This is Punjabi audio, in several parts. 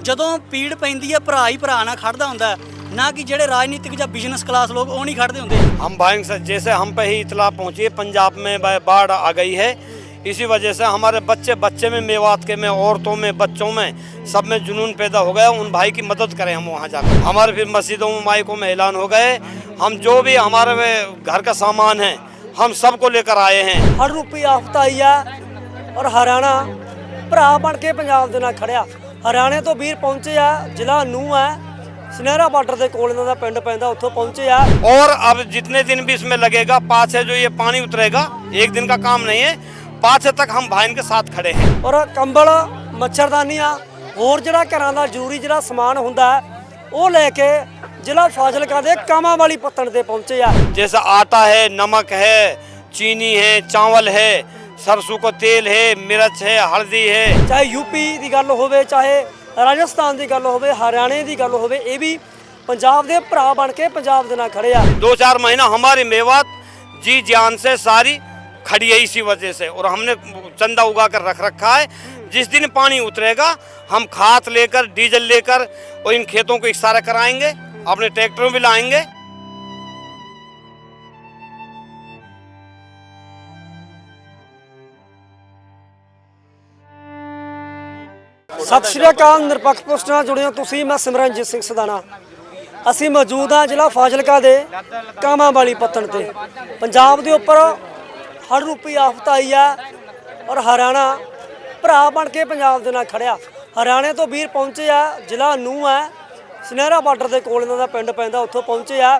ਜਦੋਂ ਪੀੜ ਪੈਂਦੀ ਹੈ ਭਰਾ ਹੀ ਭਰਾ ਨਾਲ ਖੜਦਾ ਹੁੰਦਾ ਹੈ, ਨਾ ਕਿ ਜਿਹੜੇ ਰਾਜਨੀਤਿਕ ਜਾਂ ਬਿਜ਼ਨਸ ਕਲਾਸ ਲੋਕ ਉਹ ਨਹੀਂ ਖੜਦੇ ਹੁੰਦੇ हम भाई से जैसे हम पे ही इतला पहुंची है पंजाब में बा- बाढ़ आ गई है इसी वजह से हमारे बच्चे बच्चे में मेवात के में औरतों में बच्चों में सब में जुनून पैदा हो गया उन भाई की मदद करें हम वहाँ जाकर हमारे फिर मस्जिदों में माइकों में ऐलान हो गए हम जो भी हमारे में घर का सामान है हम सबको लेकर आए हैं ਹਰ ਰੂਪੀ ਆਫਤ ਆਈ ਆ ਔਰ ਹਰਿਆਣਾ ਭਰਾ ਬਣ ਕੇ ਪੰਜਾਬ ਦੇ ਨਾਲ ਖੜਿਆ ਹਰਿਆਣੇ ਤੋਂ ਵੀਰ ਪਹੁੰਚੇ ਆ ਜ਼ਿਲ੍ਹਾ ਨੂੰ ਹੈ ਸੁਨਹਿਰਾ ਬਾਰਡਰ ਦੇ ਕੋਲ ਇਹਨਾਂ ਦਾ ਪਿੰਡ ਪੈਂਦਾ ਉੱਥੋਂ ਪਹੁੰਚੇ ਆ और अब जितने दिन भी इसमें लगेगा पाँच है जो ये पानी उतरेगा एक दिन का काम नहीं है पाँच तक हम भाई के साथ खड़े हैं ਔਰ ਕੰਬਲ ਮੱਛਰਦਾਨੀਆਂ ਹੋਰ ਜਿਹੜਾ ਘਰਾਂ ਦਾ ਜ਼ਰੂਰੀ ਜਿਹੜਾ ਸਮਾਨ ਹੁੰਦਾ ਹੈ, ਉਹ ਲੈ ਕੇ ਜ਼ਿਲ੍ਹਾ ਫਾਜ਼ਿਲਕਾ ਦੇ ਕਾਮਾਂ ਵਾਲੀ ਪੱਤਣ ਤੇ ਪਹੁੰਚੇ ਆ जैसे आटा है नमक है चीनी है चावल है सरसों का तेल है मिर्च है हल्दी है ਚਾਹੇ ਯੂਪੀ ਦੀ ਗੱਲ ਹੋਵੇ ਚਾਹੇ ਰਾਜਸਥਾਨ ਦੀ ਗੱਲ ਹੋਵੇ ਹਰਿਆਣੇ ਦੀ ਗੱਲ ਹੋਵੇ ਇਹ ਵੀ ਪੰਜਾਬ ਦੇ ਭਰਾ ਬਣ ਕੇ ਪੰਜਾਬ ਦੇ ਨਾਲ ਖੜੇ ਆ दो चार महीना हमारी मेवात जी जान से सारी खड़ी है इसी वजह से और हमने चंदा उगा कर रख रखा है जिस दिन पानी उतरेगा हम खाद लेकर डीजल लेकर और इन खेतों को इकसारा कराएंगे अपने ट्रैक्टरों भी लाएंगे ਸਤਿ ਸ਼੍ਰੀ ਅਕਾਲ, ਨਿਰਪੱਖ ਪੋਸਟ ਨਾਲ ਜੁੜੇ ਹੋ ਤੁਸੀਂ, ਮੈਂ ਸਿਮਰਨਜੀਤ ਸਿੰਘ ਸਦਾਨਾ ਅਸੀਂ ਮੌਜੂਦ ਹਾਂ ਜ਼ਿਲ੍ਹਾ ਫਾਜ਼ਿਲਕਾ ਦੇ ਕਾਮਾਂ ਵਾਲੀ ਪੱਤਣ ਤੇ। ਪੰਜਾਬ ਦੇ ਉੱਪਰ ਹਰ ਰੂਪੀ ਆਫਤ ਆਈ ਆ ਔਰ ਹਰਿਆਣਾ ਭਰਾ ਬਣ ਕੇ ਪੰਜਾਬ ਦੇ ਨਾਲ ਖੜਿਆ। ਹਰਿਆਣੇ ਤੋਂ ਵੀਰ ਪਹੁੰਚੇ ਆ, ਜ਼ਿਲ੍ਹਾ ਨੂੰ ਹੈ। ਸੁਨਹਿਰਾ ਬਾਰਡਰ ਦੇ ਕੋਲ ਇਹਨਾਂ ਦਾ ਪਿੰਡ ਪੈਂਦਾ, ਉੱਥੋਂ ਪਹੁੰਚੇ ਆ।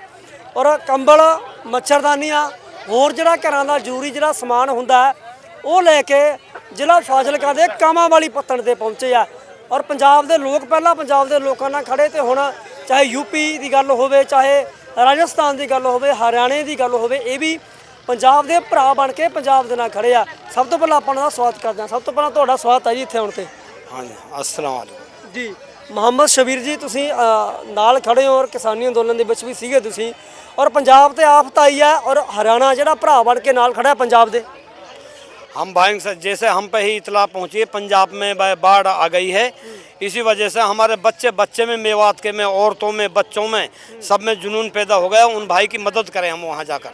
ਔਰ ਕੰਬਲ, ਮੱਛਰਦਾਨੀਆਂ, ਹੋਰ ਜਿਹੜਾ ਘਰਾਂ ਦਾ ਜ਼ਰੂਰੀ ਜਿਹੜਾ ਸਮਾਨ ਹੁੰਦਾ, ਉਹ ਲੈ ਕੇ ਜ਼ਿਲ੍ਹਾ ਫਾਜ਼ਿਲਕਾ ਦੇ ਕਾਮਾਂ ਵਾਲੀ ਪੱਤਣ ਤੇ ਪਹੁੰਚੇ ਆ। ਔਰ ਪੰਜਾਬ ਦੇ ਲੋਕ ਪਹਿਲਾਂ ਪੰਜਾਬ ਦੇ ਲੋਕਾਂ ਨਾਲ ਖੜੇ ਤੇ ਹੁਣ ਚਾਹੇ ਯੂਪੀ ਦੀ ਗੱਲ ਹੋਵੇ ਚਾਹੇ ਰਾਜਸਥਾਨ ਦੀ ਗੱਲ ਹੋਵੇ ਹਰਿਆਣੇ ਦੀ ਗੱਲ ਹੋਵੇ ਇਹ ਵੀ ਪੰਜਾਬ ਦੇ ਭਰਾ ਬਣ ਕੇ ਪੰਜਾਬ ਦੇ ਨਾਲ ਖੜੇ ਆ। ਸਭ ਤੋਂ ਪਹਿਲਾਂ ਆਪਾਂ ਉਹਨਾਂ ਦਾ ਸਵਾਗਤ ਕਰਦੇ ਆ ਸਭ ਤੋਂ ਪਹਿਲਾਂ ਤੁਹਾਡਾ ਸਵਾਗਤ ਹੈ ਜੀ ਇੱਥੇ ਆਉਣ ਤੇ। ਹਾਂਜੀ ਅਸਲਾਮ ਵਾਲੇਕੁਮ ਜੀ ਮੁਹੰਮਦ ਸ਼ਬੀਰ ਜੀ ਤੁਸੀਂ ਨਾਲ ਖੜੇ ਹੋ ਔਰ ਕਿਸਾਨੀ ਅੰਦੋਲਨ ਦੇ ਵਿੱਚ ਵੀ ਸੀਗੇ ਤੁਸੀਂ। ਔਰ ਪੰਜਾਬ ਤੇ ਆਫਤ ਆਈ ਆ ਔਰ ਹਰਿਆਣਾ ਜਿਹੜਾ ਭਰਾ ਬਣ ਕੇ ਨਾਲ ਖੜਾ ਪੰਜਾਬ ਦੇ। हम भाई जैसे हम पे ही इतला पहुँची है, पंजाब में बाढ़ आ गई है। इसी वजह से हमारे बच्चे बच्चे में मेवात के में, औरतों में, बच्चों में सब में जुनून पैदा हो गया। उन भाई की मदद करें हम वहाँ जाकर।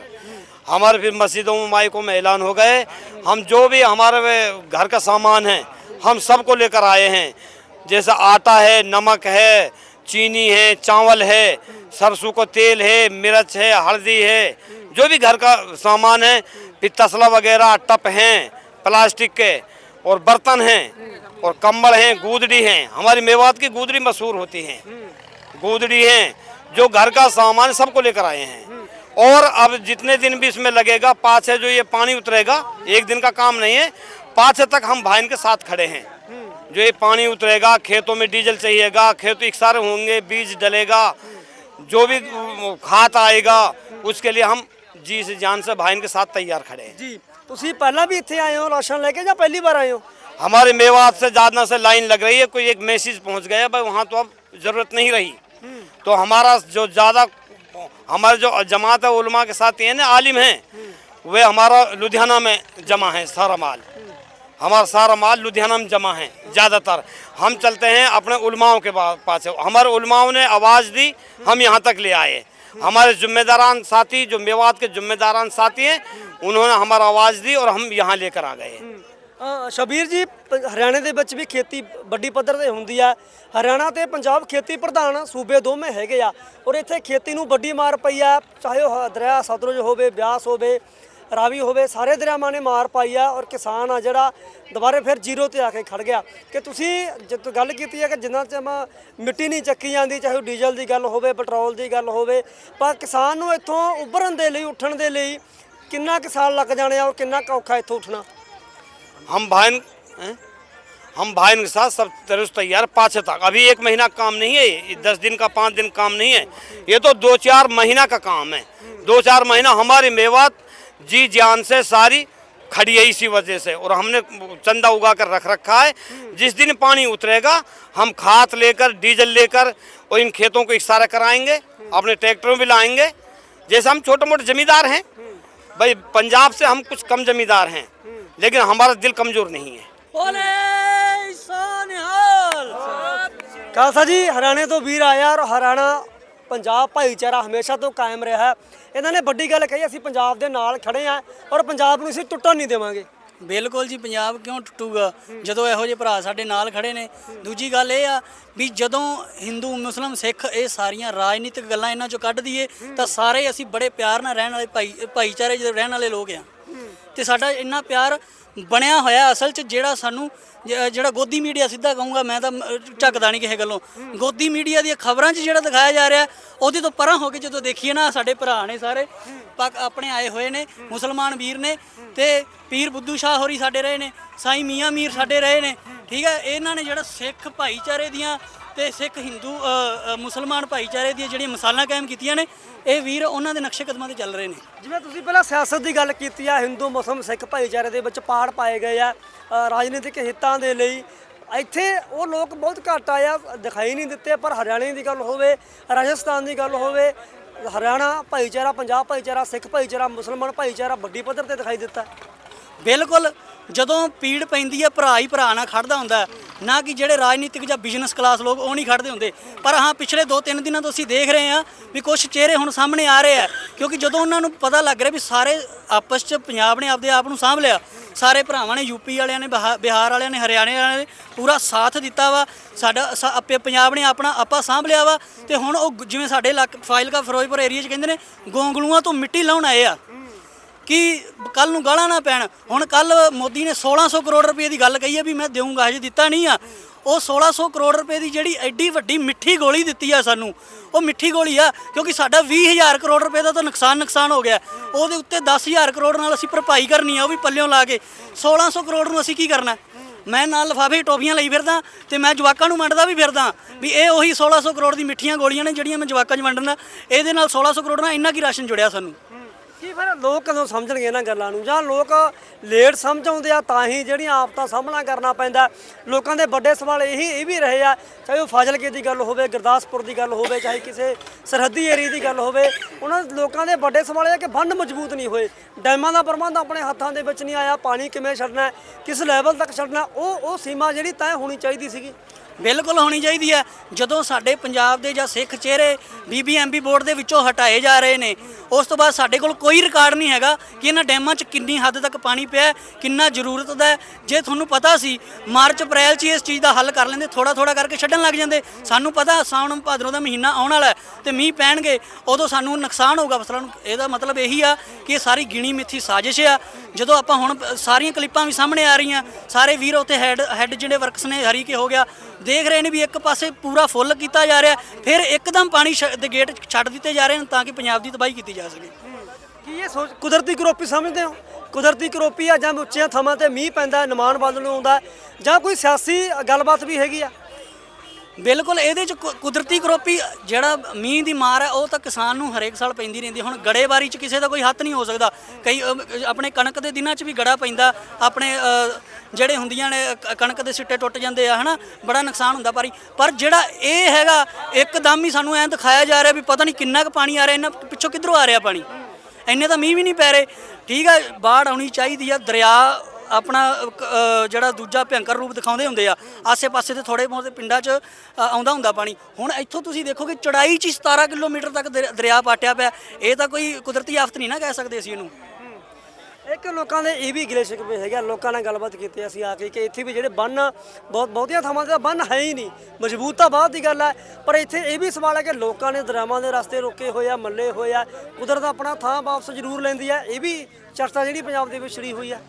हमारे फिर मस्जिदों में माइकों में ऐलान हो गए। हम जो भी हमारे घर का सामान है, हम सबको लेकर आए हैं। जैसे आटा है, नमक है, चीनी है, चावल है, सरसों का तेल है, मिर्च है, हल्दी है, जो भी घर का सामान है फिर तसला वगैरह, टप हैं, प्लास्टिक के, और बर्तन हैं, और कंबल हैं, गूदड़ी हैं। हमारी मेवात की गूदड़ी मशहूर होती हैं। गूदड़ी हैं, जो घर का सामान सबको लेकर आए हैं। और अब जितने दिन भी इसमें लगेगा, पाँच है जो ये पानी उतरेगा, एक दिन का काम नहीं है, पाँच तक हम भाई के साथ खड़े हैं। जो ये पानी उतरेगा, खेतों में डीजल चाहिएगा, खेत इकसारे होंगे, बीज डलेगा, जो भी खाद आएगा, उसके लिए हम जी से जान से भाई के साथ तैयार खड़े हैं ਜੀ ਤੁਸੀਂ ਪਹਿਲਾਂ ਵੀ ਇੱਥੇ ਆਏ ਹੋ ਰਾਸ਼ਨ ਲੈ ਕੇ ਜਾਂ ਪਹਿਲੀ ਵਾਰ ਆਏ ਹੋ हमारे मेवात से ज़्यादा से लाइन लग रही है कोई एक मैसेज पहुंच गया भाई वहाँ तो अब ज़रूरत नहीं रही तो हमारा जो ज़्यादा हमारे जो जमात है उलमा के साथ हैं ना आलिम हैं वे हमारा लुधियाना में जमा है सारा माल हमारा सारा माल लुधियाना में जमा है ज़्यादातर हम चलते हैं अपने उलमाओं के पा- पास हमारे उलमाओं ने आवाज़ दी हम यहाँ तक ले आए हमारे जिम्मेदारान साथी जो मेवात के जिम्मेदारान साथी हैं उन्होंने हमारा आवाज़ दी और हम यहाँ लेकर आ गए ਅ, ਸ਼ਬੀਰ ਜੀ ਪ- ਹਰਿਆਣੇ ਦੇ ਵਿੱਚ ਵੀ ਖੇਤੀ ਵੱਡੀ ਪੱਧਰ ਤੇ ਹੁੰਦੀ ਆ ਹਰਿਆਣਾ ਤੇ ਪੰਜਾਬ ਖੇਤੀ ਪ੍ਰਧਾਨ ਸੂਬੇ ਦੋਵੇਂ ਹੈਗੇ ਆ ਔਰ ਇੱਥੇ ਖੇਤੀ ਨੂੰ ਵੱਡੀ ਮਾਰ ਪਈ ਆ ਚਾਹੇ ਉਹ ਹ- ਦਰਿਆ ਸਤਲੁਜ ਹੋਵੇ ਬਿਆਸ ਹੋਵੇ ਰਾਵੀ ਹੋਵੇ ਸਾਰੇ ਦਰਿਆਵਾਂ ਨੇ ਮਾਰ ਪਾਈ ਆ ਔਰ ਕਿਸਾਨ ਆ ਜਿਹੜਾ ਦੁਬਾਰੇ ਫਿਰ ਜ਼ੀਰੋ ਤੇ ਆ ਕੇ ਖੜ ਗਿਆ ਕਿ ਤੁਸੀਂ ਜਦ ਗੱਲ ਕੀਤੀ ਹੈ ਕਿ ਜਿੰਨਾ ਚਿਰ ਮਿੱਟੀ ਨਹੀਂ ਚੱਕੀ ਜਾਂਦੀ ਚਾਹੇ ਉਹ ਡੀਜ਼ਲ ਦੀ ਗੱਲ ਹੋਵੇ ਪੈਟਰੋਲ ਦੀ ਗੱਲ ਹੋਵੇ ਪਰ ਕਿਸਾਨ ਨੂੰ ਇੱਥੋਂ ਉੱਭਰਨ ਦੇ ਲਈ ਉੱਠਣ ਦੇ ਲਈ ਕਿੰਨਾ ਕੁ ਸਾਲ ਲੱਗ ਜਾਣੇ ਆ ਔਰ ਕਿੰਨਾ ਕੁ ਔਖਾ ਇੱਥੋਂ ਉੱਠਣਾ हम भाई हैं? हम भाई के साथ सब तरह से तैयार पाँच तक अभी एक महीना काम नहीं है ये दस दिन का पाँच दिन काम नहीं है ये तो दो चार महीना का काम है दो चार महीना हमारी मेवात जी जान से सारी खड़ी है इसी वजह से। और हमने चंदा उगा कर रख रखा है। जिस दिन पानी उतरेगा हम खाद लेकर डीजल लेकर और इन खेतों को इशारा कराएँगे अपने ट्रैक्टरों भी लाएँगे। जैसे हम छोटे मोटे जमींदार हैं भाई पंजाब से हम कुछ कम जमींदार हैं लेकिन हमारा दिल कमज़ोर नहीं है। खालसा जी हरियाणा तो वीर आया और हरियाणा ਪੰਜਾਬ ਭਾਈਚਾਰਾ ਹਮੇਸ਼ਾ ਤੋਂ ਕਾਇਮ ਰਿਹਾ ਹੈ। ਇਹਨਾਂ ਨੇ ਵੱਡੀ ਗੱਲ ਕਹੀ, ਅਸੀਂ ਪੰਜਾਬ ਦੇ ਨਾਲ ਖੜੇ ਆ ਔਰ ਪੰਜਾਬ ਨੂੰ ਅਸੀਂ ਟੁੱਟਣ ਨਹੀਂ ਦੇਵਾਂਗੇ। ਬਿਲਕੁਲ ਜੀ, ਪੰਜਾਬ ਕਿਉਂ ਟੁੱਟੂਗਾ? ਜਦੋਂ ਇਹੋ ਜਿਹੇ ਭਰਾ ਸਾਡੇ ਨਾਲ ਖੜੇ ਨੇ। ਦੂਜੀ ਗੱਲ ਇਹ ਆ ਵੀ ਜਦੋਂ ਹਿੰਦੂ, ਮੁਸਲਮ, ਸਿੱਖ ਇਹ ਸਾਰੀਆਂ ਰਾਜਨੀਤਿਕ ਗੱਲਾਂ ਇਹਨਾਂ ਚੋਂ ਕੱਢ ਦਈਏ, ਤਾਂ ਸਾਰੇ ਅਸੀਂ ਬੜੇ ਪਿਆਰ ਨਾਲ ਰਹਿਣ ਵਾਲੇ ਭਾਈ ਭਾਈਚਾਰੇ ਜਿਹੇ ਰਹਿਣ ਵਾਲੇ ਲੋਕ ਆ। ਤੇ ਸਾਡਾ ਇੰਨਾ ਪਿਆਰ ਬਣਿਆ ਹੋਇਆ ਅਸਲ 'ਚ ਜਿਹੜਾ ਸਾਨੂੰ ਜ- ਜਿਹੜਾ ਗੋਦੀ ਮੀਡੀਆ ਸਿੱਧਾ ਕਹੂੰਗਾ ਮੈਂ ਤਾਂ ਅਹ, ਝੱਕਦਾ ਨਹੀਂ ਕਿਸੇ ਗੱਲੋਂ। ਗੋਦੀ ਮੀਡੀਆ ਦੀਆਂ ਖਬਰਾਂ 'ਚ ਜਿਹੜਾ ਦਿਖਾਇਆ ਜਾ ਰਿਹਾ ਉਹਦੇ ਤੋਂ ਪਰਾਂ ਹੋ ਕੇ ਜਦੋਂ ਦੇਖੀਏ ਨਾ ਸਾਡੇ ਭਰਾ ਨੇ ਸਾਰੇ ਪਾਕ ਆਪਣੇ ਆਏ ਹੋਏ ਨੇ ਮੁਸਲਮਾਨ ਵੀਰ ਨੇ ਤੇ ਪੀਰ ਬੁੱਧੂ ਸ਼ਾਹ ਹੋਰੀ ਸਾਡੇ ਰਹੇ ਨੇ ਸਾਈ ਮੀਆਂ ਮੀਰ ਸਾਡੇ ਰਹੇ ਨੇ ਠੀਕ ਹੈ ਇਹਨਾਂ ਨੇ ਜਿਹੜਾ ਸਿੱਖ ਭਾਈਚਾਰੇ ਦੀਆਂ ਤੇ ਸਿੱਖ ਹਿੰਦੂ ਮੁਸਲਮਾਨ ਭਾਈਚਾਰੇ ਦੀਆਂ ਜਿਹੜੀਆਂ ਮਿਸਾਲਾਂ ਕਾਇਮ ਕੀਤੀਆਂ ਨੇ ਇਹ ਵੀਰ ਉਹਨਾਂ ਦੇ ਨਕਸ਼ੇ ਕਦਮਾਂ ਤੇ ਚੱਲ ਰਹੇ ਨੇ। ਜਿਵੇਂ ਤੁਸੀਂ ਪਹਿਲਾਂ ਸਿਆਸਤ ਦੀ ਗੱਲ ਕੀਤੀ ਆ ਹਿੰਦੂ ਮੁਸਲਮ ਸਿੱਖ ਭਾਈਚਾਰੇ ਦੇ ਵਿੱਚ ਪਾੜ ਪਾਏ ਗਏ ਆ ਰਾਜਨੀਤਿਕ ਹਿੱਤਾਂ ਦੇ ਲਈ ਇੱਥੇ ਉਹ ਲੋਕ ਬਹੁਤ ਘੱਟ ਆਇਆ ਦਿਖਾਈ ਨਹੀਂ ਦਿੱਤੇ ਪਰ ਹਰਿਆਣੇ ਦੀ ਗੱਲ ਹੋਵੇ ਰਾਜਸਥਾਨ ਦੀ ਗੱਲ ਹੋਵੇ ਹਰਿਆਣਾ ਭਾਈਚਾਰਾ ਪੰਜਾਬ ਭਾਈਚਾਰਾ ਸਿੱਖ ਭਾਈਚਾਰਾ ਮੁਸਲਮਾਨ ਭਾਈਚਾਰਾ ਵੱਡੀ ਪੱਧਰ ਤੇ ਦਿਖਾਈ ਦਿੱਤਾ। ਬਿਲਕੁਲ ਜਦੋਂ ਪੀੜ ਪੈਂਦੀ ਹੈ, ਭਰਾ ਹੀ ਭਰਾ ਨਾਲ ਖੜਦਾ ਹੁੰਦਾ ਨਾ ਕਿ ਜਿਹੜੇ ਰਾਜਨੀਤਿਕ ਜਾਂ ਬਿਜ਼ਨਸ ਕਲਾਸ ਲੋਕ ਉਹ ਨਹੀਂ ਖੜਦੇ ਹੁੰਦੇ। ਪਰ ਹਾਂ, ਪਿਛਲੇ 2-3 ਦਿਨਾਂ ਤੋਂ ਅਸੀਂ ਦੇਖ ਰਹੇ ਹਾਂ ਵੀ ਕੁਝ ਚਿਹਰੇ ਹੁਣ ਸਾਹਮਣੇ ਆ ਰਹੇ ਆ। ਕਿਉਂਕਿ ਜਦੋਂ ਉਹਨਾਂ ਨੂੰ ਪਤਾ ਲੱਗ ਰਿਹਾ ਵੀ ਸਾਰੇ ਆਪਸ 'ਚ ਪੰਜਾਬ ਨੇ ਆਪਦੇ ਆਪ ਨੂੰ ਸਾਂਭ ਲਿਆ, ਸਾਰੇ ਭਰਾਵਾਂ ਨੇ ਯੂਪੀ ਵਾਲਿਆਂ ਨੇ, ਬਿਹਾ- ਬਿਹਾਰ ਵਾਲਿਆਂ ਨੇ, ਹਰਿਆਣੇ ਵਾਲਿਆਂ ਨੇ ਪੂਰਾ ਸਾਥ ਦਿੱਤਾ ਵਾ। ਸਾਡਾ ਸਾ- ਆਪੇ ਪੰਜਾਬ ਨੇ ਆਪਣਾ ਆਪਾ ਸਾਂਭ ਲਿਆ ਵਾ। ਤੇ ਹੁਣ ਉਹ ਜਿਵੇਂ ਸਾਡੇ ਇਲਾਕੇ ਫਾਈਲਕਾ ਫਿਰੋਜ਼ਪੁਰ ਏਰੀਆ 'ਚ ਕਹਿੰਦੇ ਨੇ, ਗੋਂਗਲੂਆਂ ਤੋਂ ਮਿੱਟੀ ਲਾਉਣ ਆਏ ਆ। ਕਿ ਕੱਲ ਨੂੰ ਗਾਲਾਂ ਨਾ ਪੈਣ। ਹੁਣ ਕੱਲ ਮੋਦੀ ਨੇ 1600 ਕਰੋੜ ਰੁਪਏ ਦੀ ਗੱਲ ਕਹੀ ਹੈ ਵੀ ਮੈਂ ਦੇਵਾਂਗਾ ਹਜੇ ਦਿੱਤਾ ਨਹੀਂ ਆ। ਉਹ 1600 ਕਰੋੜ ਰੁਪਏ ਦੀ ਜਿਹੜੀ ਐਡੀ ਵੱਡੀ ਮਿੱਠੀ ਗੋਲੀ ਦਿੱਤੀ ਆ ਸਾਨੂੰ, ਉਹ ਮਿੱਠੀ ਗੋਲੀ ਆ, ਕਿਉਂਕਿ ਸਾਡਾ 20000 ਕਰੋੜ ਰੁਪਏ ਦਾ ਤਾਂ ਨੁਕਸਾਨ ਨੁਕਸਾਨ ਹੋ ਗਿਆ। ਉਹਦੇ ਉੱਤੇ 10000 ਕਰੋੜ ਨਾਲ ਅਸੀਂ ਭਰਪਾਈ ਕਰਨੀ ਆ, ਉਹ ਵੀ ਪੱਲਿਓਂ ਲਾ ਕੇ। 1600 ਕਰੋੜ ਨੂੰ ਅਸੀਂ ਕੀ ਕਰਨਾ? ਮੈਂ ਨਾਲ ਲਫਾਫੇ ਟੋਫੀਆਂ ਲਈ ਫਿਰਦਾ ਤੇ ਮੈਂ ਜਵਾਕਾਂ ਨੂੰ ਵੰਡਦਾ ਵੀ ਫਿਰਦਾ ਵੀ ਇਹ ਉਹੀ 1600 ਕਰੋੜ ਦੀ ਮਿੱਠੀਆਂ ਗੋਲੀਆਂ ਨੇ ਜਿਹੜੀਆਂ ਮੈਂ ਜਵਾਕਾਂ 'ਚ ਵੰਡਣਾ। ਇਹਦੇ ਨਾਲ 1600 ਕਰੋੜ ਨਾਲ ਇੰਨਾ ਕੀ ਰਾਸ਼ਨ ਜੁੜਿਆ ਸਾਨੂੰ? ਕੀ ਫਿਰ ਲੋਕ ਕਦੋਂ ਸਮਝਣਗੇ ਇਹਨਾਂ ਗੱਲਾਂ ਨੂੰ? ਜਾਂ ਲੋਕ ਲੇਟ ਸਮਝ ਆਉਂਦੇ ਆ, ਤਾਂ ਹੀ ਜਿਹੜੀਆਂ ਆਫਤਾਂ ਸਾਹਮਣਾ ਕਰਨਾ ਪੈਂਦਾ। ਲੋਕਾਂ ਦੇ ਵੱਡੇ ਸਵਾਲ ਇਹੀ, ਇਹ ਵੀ ਰਹੇ ਆ, ਚਾਹੇ ਉਹ ਫਾਜ਼ਿਲਕੇ ਦੀ ਗੱਲ ਹੋਵੇ, ਗੁਰਦਾਸਪੁਰ ਦੀ ਗੱਲ ਹੋਵੇ, ਚਾਹੇ ਕਿਸੇ ਸਰਹੱਦੀ ਏਰੀਆ ਦੀ ਗੱਲ ਹੋਵੇ, ਉਹਨਾਂ ਲੋਕਾਂ ਦੇ ਵੱਡੇ ਸਵਾਲ ਇਹ ਆ ਕਿ ਬੰਨ ਮਜ਼ਬੂਤ ਨਹੀਂ ਹੋਏ। ਡੈਮਾਂ ਦਾ ਪ੍ਰਬੰਧ ਆਪਣੇ ਹੱਥਾਂ ਦੇ ਵਿੱਚ ਨਹੀਂ ਆਇਆ, ਪਾਣੀ ਕਿਵੇਂ ਛੱਡਣਾ ਕਿਸ ਲੈਵਲ ਤੱਕ ਛੱਡਣਾ ਉਹ ਉਹ ਸੀਮਾ ਜਿਹੜੀ ਤੈਅ ਹੋਣੀ ਚਾਹੀਦੀ ਸੀਗੀ। ਬਿਲਕੁਲ ਹੋਣੀ ਚਾਹੀਦੀ ਹੈ। ਜਦੋਂ ਸਾਡੇ ਪੰਜਾਬ ਦੇ ਜਾਂ ਸਿੱਖ ਚਿਹਰੇ ਬੀਬੀਐਮਬੀ ਬੋਰਡ ਦੇ ਵਿੱਚੋਂ ਹਟਾਏ ਜਾ ਰਹੇ ਨੇ, ਉਸ ਤੋਂ ਬਾਅਦ ਸਾਡੇ ਕੋਲ ਕੋਈ ਰਿਕਾਰਡ ਨਹੀਂ ਹੈਗਾ ਕਿ ਇਹਨਾਂ ਡੈਮਾਂ 'ਚ ਕਿੰਨੀ ਹੱਦ ਤੱਕ ਪਾਣੀ ਪਿਆ ਕਿੰਨਾ ਜ਼ਰੂਰਤ ਦਾ ਜੇ ਤੁਹਾਨੂੰ ਪਤਾ ਸੀ, ਮਾਰਚ, ਅਪ੍ਰੈਲ 'ਚ ਹੀ ਇਸ ਚੀਜ਼ ਦਾ ਹੱਲ ਕਰ ਲੈਂਦੇ ਥੋੜਾ ਥੋੜਾ ਕਰਕੇ ਛੱਡਣ ਲੱਗ ਜਾਂਦੇ। ਸਾਨੂੰ ਪਤਾ ਸਾਉਣ ਭਾਦਰੋਂ ਦਾ ਮਹੀਨਾ ਆਉਣ ਵਾਲਾ ਹੈ ਤੇ ਮੀਂਹ ਪੈਣਗੇ, ਉਦੋਂ ਸਾਨੂੰ ਨੁਕਸਾਨ ਹੋਊਗਾ। ਫਸਲਾਂ ਨੂੰ ਇਹਦਾ ਮਤਲਬ ਇਹੀ ਆ ਕਿ ਇਹ ਸਾਰੀ ਗਿਣੀ ਮਿੱਥੀ ਸਾਜ਼ਿਸ਼ ਆ। ਜਦੋਂ ਆਪਾਂ ਹੁਣ ਸਾਰੀਆਂ ਕਲਿੱਪਾਂ ਵੀ ਸਾਹਮਣੇ ਆ ਰਹੀਆਂ, ਸਾਰੇ ਵੀਰ ਉੱਥੇ ਹੈਡ ਹੈਡ ਜਿਹੜੇ ਵਰਕਸ ਨੇ ਹਰੀ ਕੇ ਹੋ ਗਿਆ ਦੇਖ ਰਹੇ ਨੇ ਵੀ ਇੱਕ ਪਾਸੇ ਪੂਰਾ ਫੁੱਲ ਕੀਤਾ ਜਾ ਰਿਹਾ ਫਿਰ ਇੱਕਦਮ ਪਾਣੀ ਛ- ਦੇ ਗੇਟ ਛੱਡ ਦਿੱਤੇ ਜਾ ਰਹੇ ਨੇ ਤਾਂ ਕਿ ਪੰਜਾਬ ਦੀ ਤਬਾਹੀ ਕੀਤੀ ਜਾ ਸਕੇ। ਕੀ ਇਹ ਸੋਚ ਕੁਦਰਤੀ ਕਰੋਪੀ ਸਮਝਦੇ ਹੋ? ਕੁਦਰਤੀ ਕਰੋਪੀ ਆ ਜਾਂ ਉੱਚੀਆਂ ਥਾਵਾਂ ਤੇ ਮੀਂਹ ਪੈਂਦਾ ਹੈ, ਨਿਮਾਣ ਵੱਲ ਨੂੰ ਆਉਂਦਾ ਜਾਂ ਕੋਈ ਸਿਆਸੀ ਗੱਲਬਾਤ ਵੀ ਹੈਗੀ ਆ? ਬਿਲਕੁਲ ਇਹਦੇ ਚ ਕੁ- ਕੁਦਰਤੀ ਕਰੋਪੀ ਜਿਹੜਾ ਮੀਂਹ ਦੀ ਮਾਰ ਹੈ ਉਹ ਤਾਂ ਕਿਸਾਨ ਨੂੰ ਹਰੇਕ ਸਾਲ ਪੈਂਦੀ ਰਹਿੰਦੀ ਹੁਣ ਗੜੇਬਾਰੀ ਚ ਕਿਸੇ ਦਾ ਕੋਈ ਹੱਥ ਨਹੀਂ ਹੋ ਸਕਦਾ। ਕਈ ਅਮ, ਆਪਣੇ ਕਣਕ ਦੇ ਦਿਨਾਂ ਚ ਵੀ ਗੜਾ ਪੈਂਦਾ। ਆਪਣੇ ਅ, ਜਿਹੜੇ ਹੁੰਦੀਆਂ ਨੇ ਕ- ਕਣਕ ਦੇ ਸਿੱਟੇ ਟੁੱਟ ਜਾਂਦੇ ਆ ਹਨਾ? ਬੜਾ ਨੁਕਸਾਨ ਹੁੰਦਾ ਪਰ ਪਰ ਜਿਹੜਾ ਇਹ ਹੈਗਾ ਇੱਕਦਮ ਹੀ ਸਾਨੂੰ ਐਂ ਦਿਖਾਇਆ ਜਾ ਰਿਹਾ ਵੀ ਪਤਾ ਨਹੀਂ ਕਿੰਨਾ ਕੁ ਪਾਣੀ ਆ ਰਿਹਾ ਇਹਨਾਂ ਪਿੱਛੋਂ ਕਿੱਧਰੋਂ ਆ ਰਿਹਾ ਪਾਣੀ? ਇੰਨੇ ਤਾਂ ਮੀਂਹ ਵੀ ਨਹੀਂ ਪੈ ਰਹੇ। ਠੀਕ ਹੈ ਬਾੜ ਆਉਣੀ ਚਾਹੀਦੀ ਆ ਦਰਿਆ ਆਪਣਾ ਅ, ਜਿਹੜਾ ਦੂਜਾ ਭਿਅੰਕਰ ਰੂਪ ਦਿਖਾਉਂਦੇ ਹੁੰਦੇ ਆ ਆਸੇ-ਪਾਸੇ ਦੇ ਥੋੜੇ ਬਹੁਤ ਪਿੰਡਾਂ 'ਚ ਅ, ਆਉਂਦਾ ਹੁੰਦਾ ਪਾਣੀ। ਹੁਣ ਇੱਥੋਂ ਤੁਸੀਂ ਦੇਖੋਗੇ ਚੜਾਈ 'ਚ ਹੀ 17 ਕਿਲੋਮੀਟਰ ਤੱਕ ਦਰ- ਦਰਿਆ ਪਾਟਿਆ ਪਿਆ। ਇਹ ਤਾਂ ਕੋਈ ਕੁਦਰਤੀ ਆਫਤ ਨਹੀਂ ਨਾ ਕਹਿ ਸਕਦੇ ਅਸੀਂ ਇਹਨੂੰ। ਇੱਕ ਲੋਕਾਂ ਦੇ ਇਹ ਵੀ ਗਿਲੇ ਸ਼ਿਕਵੇ ਆ ਲੋਕਾਂ ਨਾਲ ਗੱਲਬਾਤ ਕੀਤੀ ਅਸੀਂ ਆ ਕੇ ਕਿ ਇੱਥੇ ਵੀ ਜਿਹੜੇ ਬੰਨ ਬਹੁਤ ਬਹੁਤੀਆਂ ਥਾਵਾਂ ਤੇ ਤਾਂ ਬੰਨ ਹੈ ਹੀ ਨਹੀਂ। ਮਜ਼ਬੂਤ ਤਾਂ ਬਾਅਦ ਦੀ ਗੱਲ ਹੈ ਪਰ ਇੱਥੇ ਇਹ ਵੀ ਸਵਾਲ ਹੈ ਕਿ ਲੋਕਾਂ ਨੇ ਦਰਿਆਵਾਂ ਦੇ ਰਸਤੇ ਰੋਕੇ ਹੋਏ ਆ ਮੱਲੇ ਹੋਏ ਆ। ਕੁਦਰਤ ਆਪਣਾ ਥਾਂ ਵਾਪਸ ਜ਼ਰੂਰ ਲੈਂਦੀ ਹੈ। ਇਹ ਵੀ ਚਰਚਾ ਜਿਹੜੀ ਪੰਜਾਬ ਦੇ ਵਿੱਚ ਛਿੜੀ ਹੋਈ ਆ।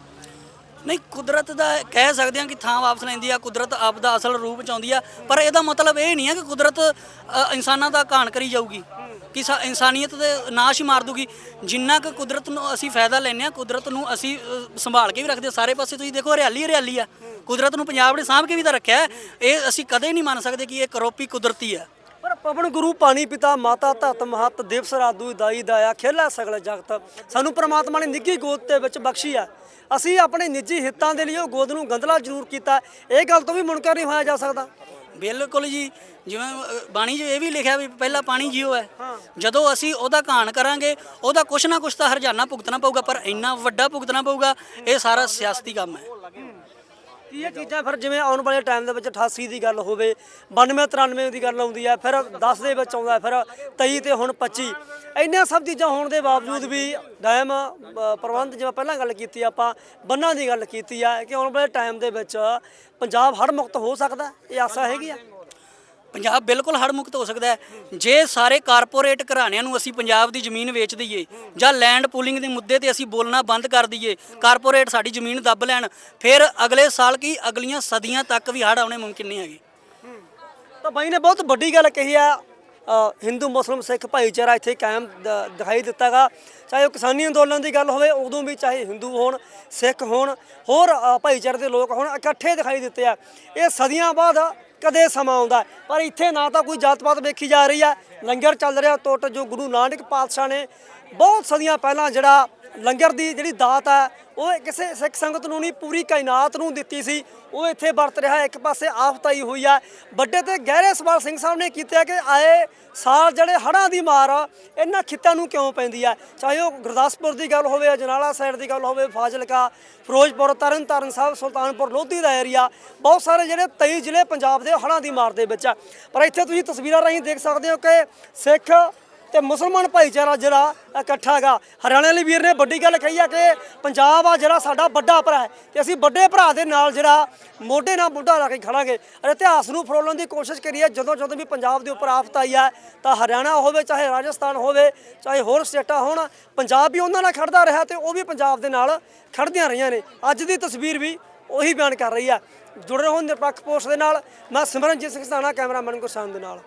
ਨਹੀਂ ਕੁਦਰਤ ਦਾ ਕਹਿ ਸਕਦੇ ਹਾਂ ਕਿ ਥਾਂ ਵਾਪਸ ਲੈਂਦੀ ਆ ਕੁਦਰਤ ਆਪ ਦਾ ਅਸਲ ਰੂਪ ਚ ਆਉਂਦੀ ਆ ਪਰ ਇਹਦਾ ਮਤਲਬ ਇਹ ਨਹੀਂ ਹੈ ਕਿ ਕੁਦਰਤ ਅ, ਇਨਸਾਨਾਂ ਦਾ ਘਾਣ ਕਰੀ ਜਾਊਗੀ ਕਿ ਸਾ- ਇਨਸਾਨੀਅਤ ਦੇ ਨਾਸ਼ ਹੀ ਮਾਰ ਦੂਗੀ ਜਿੰਨਾ ਕੁ ਕੁਦਰਤ ਨੂੰ ਅਸੀਂ ਫਾਇਦਾ ਲੈਂਦੇ ਆ ਕੁਦਰਤ ਨੂੰ ਅਸੀਂ ਅ, ਸੰਭਾਲ ਕੇ ਵੀ ਰੱਖਦੇ ਹਾਂ। ਸਾਰੇ ਪਾਸੇ ਤੁਸੀਂ ਦੇਖੋ ਹਰਿਆਲੀ ਹਰਿਆਲੀ ਆ ਕੁਦਰਤ ਨੂੰ ਪੰਜਾਬ ਨੇ ਸਾਂਭ ਕੇ ਵੀ ਤਾਂ ਰੱਖਿਆ ਹੈ। ਇਹ ਅਸੀਂ ਕਦੇ ਨਹੀਂ ਮੰਨ ਸਕਦੇ ਕਿ ਇਹ ਕਰੋਪੀ ਕੁਦਰਤੀ ਆ ਪਰ ਪਵਨ ਗੁਰੂ ਪਾਣੀ ਪਿਤਾ ਮਾਤਾ ਧਰਤ ਮਹਤ ਦਿਵਸ ਰਾਦੂ ਦਾਈ ਦਾਇਆ ਖੇਲਾ ਸਗਲ ਜਗਤ। ਸਾਨੂੰ ਪ੍ਰਮਾਤਮਾ ਨੇ ਨਿੱਘੀ ਗੋਦ ਦੇ ਵਿੱਚ ਬਖਸ਼ੀ ਆ ਅਸੀਂ ਆਪਣੇ ਨਿੱਜੀ ਹਿੱਤਾਂ ਦੇ ਲਈ ਉਹ ਗੋਦ ਨੂੰ ਗੰਦਲਾ ਜ਼ਰੂਰ ਕੀਤਾ। ਇਹ ਗੱਲ ਤੋਂ ਵੀ ਮੁਨਕਰ ਨਹੀਂ ਹੋਇਆ ਜਾ ਸਕਦਾ। ਬਿਲਕੁਲ ਜੀ ਜਿਵੇਂ ਬਾਣੀ 'ਚ ਇਹ ਵੀ ਲਿਖਿਆ ਵੀ ਪਹਿਲਾ ਪਾਣੀ ਜੀਓ ਹੈ। ਜਦੋਂ ਅਸੀਂ ਉਹਦਾ ਘਾਣ ਕਰਾਂਗੇ ਉਹਦਾ ਕੁਛ ਨਾ ਕੁਛ ਤਾਂ ਹਰਜਾਨਾ ਭੁਗਤਣਾ ਪਊਗਾ ਪਰ ਇੰਨਾ ਵੱਡਾ ਭੁਗਤਣਾ ਪਊਗਾ ਇਹ ਸਾਰਾ ਸਿਆਸਤੀ ਕੰਮ ਹੈ। ਕੀ ਇਹ ਚੀਜ਼ਾਂ ਫਿਰ ਜਿਵੇਂ ਆਉਣ ਵਾਲੇ ਟਾਈਮ ਦੇ ਵਿੱਚ 88 ਦੀ ਗੱਲ ਹੋਵੇ 92 93 ਦੀ ਗੱਲ ਆਉਂਦੀ ਹੈ ਫਿਰ 10 ਦੇ ਵਿੱਚ ਆਉਂਦਾ, ਫਿਰ 23 ਤੇ ਹੁਣ 25 ਇੰਨੀਆਂ ਸਭ ਚੀਜ਼ਾਂ ਹੋਣ ਦੇ ਬਾਵਜੂਦ ਵੀ ਡੈਮ ਪ੍ਰਬੰਧ ਜਿਵੇਂ ਪਹਿਲਾਂ ਗੱਲ ਕੀਤੀ, ਆਪਾਂ ਬੰਨਾਂ ਦੀ ਗੱਲ ਕੀਤੀ ਆ ਕਿ ਆਉਣ ਵਾਲੇ ਟਾਈਮ ਦੇ ਵਿੱਚ ਪੰਜਾਬ ਹੜ੍ਹ ਮੁਕਤ ਹੋ ਸਕਦਾ, ਇਹ ਆਸਾ ਹੈਗੀ ਆ ਪੰਜਾਬ ਬਿਲਕੁਲ ਹੜ ਮੁਕਤ ਹੋ ਸਕਦਾ ਹੈ। ਜੇ ਸਾਰੇ ਕਾਰਪੋਰੇਟ ਘਰਾਣਿਆਂ ਨੂੰ ਅਸੀਂ ਪੰਜਾਬ ਦੀ ਜ਼ਮੀਨ ਵੇਚ ਦਈਏ ਜਾਂ ਲੈਂਡ ਪੂਲਿੰਗ ਦੇ ਮੁੱਦੇ ਤੇ ਅਸੀਂ ਬੋਲਣਾ ਬੰਦ ਕਰ ਦਈਏ, ਕਾਰਪੋਰੇਟ ਸਾਡੀ ਜ਼ਮੀਨ ਦੱਬ ਲੈਣ, ਫਿਰ ਅਗਲੇ ਸਾਲ ਕੀ ਅਗਲੀਆਂ ਸਦੀਆਂ ਤੱਕ ਵੀ ਹੜ ਆਉਣੇ ਮੁਮਕਿਨ ਨਹੀਂ ਹੈਗੇ। ਤਾਂ ਬਾਈ ਨੇ ਬਹੁਤ ਵੱਡੀ ਗੱਲ ਕਹੀ ਆ ਹਿੰਦੂ, ਮੁਸਲਮ, ਸਿੱਖ ਭਾਈਚਾਰਾ ਇੱਥੇ ਕਾਇਮ ਦ- ਦਿਖਾਈ ਦਿੱਤਾਗਾ। ਚਾਹੇ ਉਹ ਕਿਸਾਨੀ ਅੰਦੋਲਨ ਦੀ ਗੱਲ ਹੋਵੇ, ਉਦੋਂ ਵੀ ਚਾਹੇ ਹਿੰਦੂ ਹੋਣ, ਸਿੱਖ ਹੋਣ, ਹੋਰ ਭਾਈਚਾਰੇ ਦੇ ਲੋਕ ਹੋਣ, ਇਕੱਠੇ ਦਿਖਾਈ ਦਿੱਤੇ ਆ। ਇਹ ਸਦੀਆਂ ਬਾਅਦ ਕਦੇ ਸਮਾਂ ਆਉਂਦਾ ਪਰ ਇੱਥੇ ਨਾ ਤਾਂ ਕੋਈ ਜਾਤ ਪਾਤ ਵੇਖੀ ਜਾ ਰਹੀ ਹੈ। ਲੰਗਰ ਚੱਲ ਰਿਹਾ, ਟੁੱਟ ਜੋ। ਗੁਰੂ ਨਾਨਕ ਪਾਤਸ਼ਾਹ ਨੇ ਬਹੁਤ ਸਦੀਆਂ ਪਹਿਲਾਂ ਜਿਹੜਾ ਲੰਗਰ ਦੀ ਜਿਹੜੀ ਦਾਤ ਹੈ ਉਹ ਕਿਸੇ ਸਿੱਖ ਸੰਗਤ ਨੂੰ ਨਹੀਂ ਪੂਰੀ ਕਾਇਨਾਤ ਨੂੰ ਦਿੱਤੀ ਸੀ। ਉਹ ਇੱਥੇ ਵਰਤ ਰਿਹਾ ਇੱਕ ਪਾਸੇ ਆਫਤ ਆਈ ਹੋਈ ਆ। ਵੱਡੇ ਤੇ ਗਹਿਰੇ ਸਵਾਲ ਸਿੰਘ ਸਾਹਿਬ ਨੇ ਕੀਤੇ ਕਿ ਆਏ ਸਾਲ ਜਿਹੜੇ ਹੜ੍ਹਾਂ ਦੀ ਮਾਰ ਆ, ਇਹਨਾਂ ਖਿੱਤਾਂ ਨੂੰ ਕਿਉਂ ਪੈਂਦੀ ਆ? ਚਾਹੇ ਉਹ ਗੁਰਦਾਸਪੁਰ ਦੀ ਗੱਲ ਹੋਵੇ ਅਜਨਾਲਾ ਸਾਈਡ ਦੀ ਗੱਲ ਹੋਵੇ ਫਾਜ਼ਿਲਕਾ ਫਿਰੋਜ਼ਪੁਰ ਤਰਨ ਤਾਰਨ ਸਾਹਿਬ ਸੁਲਤਾਨਪੁਰ ਲੋਧੀ ਦਾ ਏਰੀਆ ਬਹੁਤ ਸਾਰੇ ਜਿਹੜੇ 23 ਜ਼ਿਲ੍ਹੇ ਪੰਜਾਬ ਦੇ ਹੜ੍ਹਾਂ ਦੀ ਮਾਰ ਦੇ ਵਿੱਚ ਆ। ਪਰ ਇੱਥੇ ਤੁਸੀਂ ਤਸਵੀਰਾਂ ਰਾਹੀਂ ਦੇਖ ਸਕਦੇ ਹੋ ਕਿ ਸਿੱਖ ਤੇ ਮੁਸਲਮਾਨ ਭਾਈਚਾਰਾ ਜਿਹੜਾ ਇਕੱਠਾ ਹੈਗਾ। ਹਰਿਆਣੇ ਵਾਲੇ ਵੀਰ ਨੇ ਵੱਡੀ ਗੱਲ ਕਹੀ ਆ ਕਿ ਪੰਜਾਬ ਆ ਜਿਹੜਾ ਸਾਡਾ ਵੱਡਾ ਭਰਾ ਹੈ। ਤੇ ਅਸੀਂ ਵੱਡੇ ਭਰਾ ਦੇ ਨਾਲ ਜਿਹੜਾ ਮੋਢੇ ਨਾਲ ਮੋਢਾ ਲਾ ਕੇ ਖੜਾਂਗੇ। ਔਰ ਇਤਿਹਾਸ ਨੂੰ ਫਰੋਲਣ ਦੀ ਕੋਸ਼ਿਸ਼ ਕਰੀਏ, ਜਦੋਂ ਜਦੋਂ ਵੀ ਪੰਜਾਬ ਦੇ ਉੱਪਰ ਆਫਤ ਆਈ ਹੈ, ਤਾਂ ਹਰਿਆਣਾ ਹੋਵੇ, ਚਾਹੇ ਰਾਜਸਥਾਨ ਹੋਵੇ, ਚਾਹੇ ਹੋਰ ਸਟੇਟਾਂ ਹੋਣ, ਪੰਜਾਬ ਵੀ ਉਹਨਾਂ ਨਾਲ ਖੜਦਾ ਰਿਹਾ ਤੇ ਉਹ ਵੀ ਪੰਜਾਬ ਦੇ ਨਾਲ ਖੜਦੀਆਂ ਰਹੀਆਂ ਨੇ। ਅੱਜ ਦੀ ਤਸਵੀਰ ਵੀ ਉਹੀ ਬਿਆਨ ਕਰ ਰਹੀ ਹੈ। ਜੁੜੇ ਰਹੋ ਨਿਰਪੱਖ ਪੋਸਟ ਦੇ ਨਾਲ। ਮੈਂ ਸਿਮਰਨਜੀਤ ਸਿੰਘ ਸਤਾਣਾ, ਕੈਮਰਾਮੈਨ ਗੁਰਸਾਨ ਦੇ ਨਾਲ।